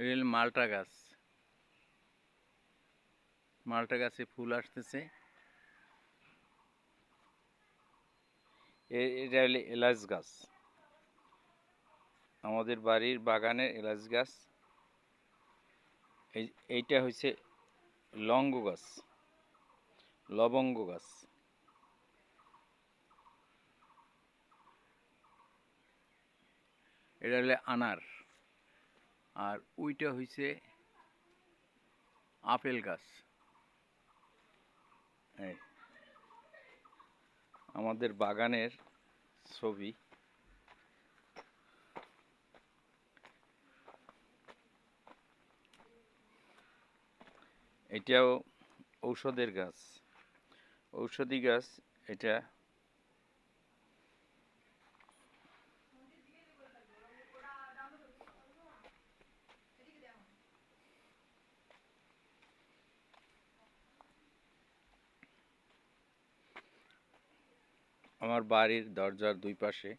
Rail মালটা গাছ। মালটা গাছে ফুল আসতেছে। এটা হলো এলাচ গাছ। আমাদের বাড়ির বাগানের এলাচ গাছ। এই, এইটা হচ্ছে লঙ্গ গাছ। লবঙ্গ গাছ। এটা হলে আনার। আর ওইটা হইছে আপেল গাছ। আমাদের বাগানের ছবি। এটাও ঔষধের গাছ। ঔষধি গাছ এটা আমার বাড়ির দরজার দুই পাশে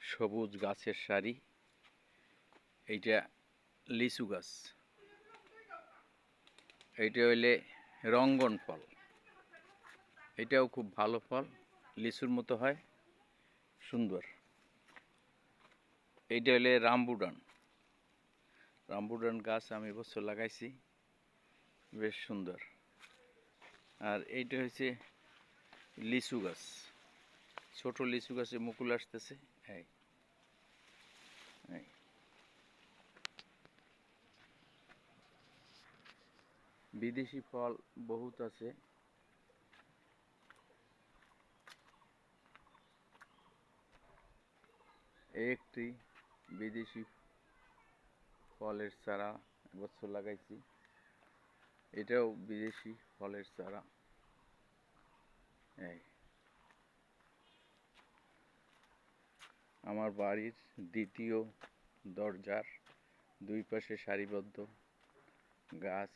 সবুজ গাছের সারি, এইটা লিচু গাছ। এইটা হইলে রঙ্গন ফল। এটাও খুব ভালো ফল, লিচুর মতো হয়, সুন্দর। এইটা হলে রামবুডান রামবুডান গাছ আমি বছর লাগাইছি, বেশ সুন্দর। আর এইটা হচ্ছে লিচু গাছ। ছোট লিচু গাছে মুকুল আসতেছে। এই। বিদেশি ফল বহুত আছে। একটি বিদেশি ফলের চারা এবছর লাগাইছি। এটাও বিদেশি ফলের চারা এই আমার বাড়ির দ্বিতীয় দরজার দুই পাশে সারিবদ্ধ গাছ।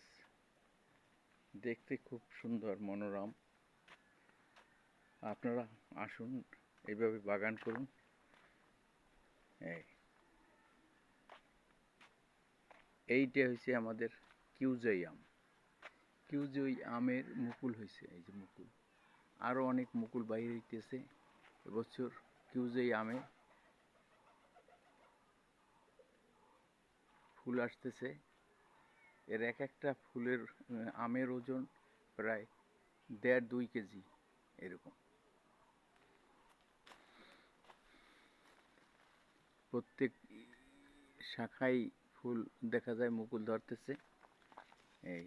দেখতে খুব সুন্দর, মনোরম। আপনারা আসুন, এইভাবে বাগান করুন। এই। এইটা হয়েছে আমাদের কিউজই আম। কিউজই আমের মুকুল হয়েছে এই যে মুকুল। আরও অনেক মুকুল বাইরে হইতেছে। এবছর কিউজই আমে ফুল আসতেছে। এর এক একটা ফুলের আমের ওজন প্রায় দেড় দুই কেজি, এরকম। প্রত্যেক শাখায় ফুল দেখা যায়, মুকুল ধরতেছে। এই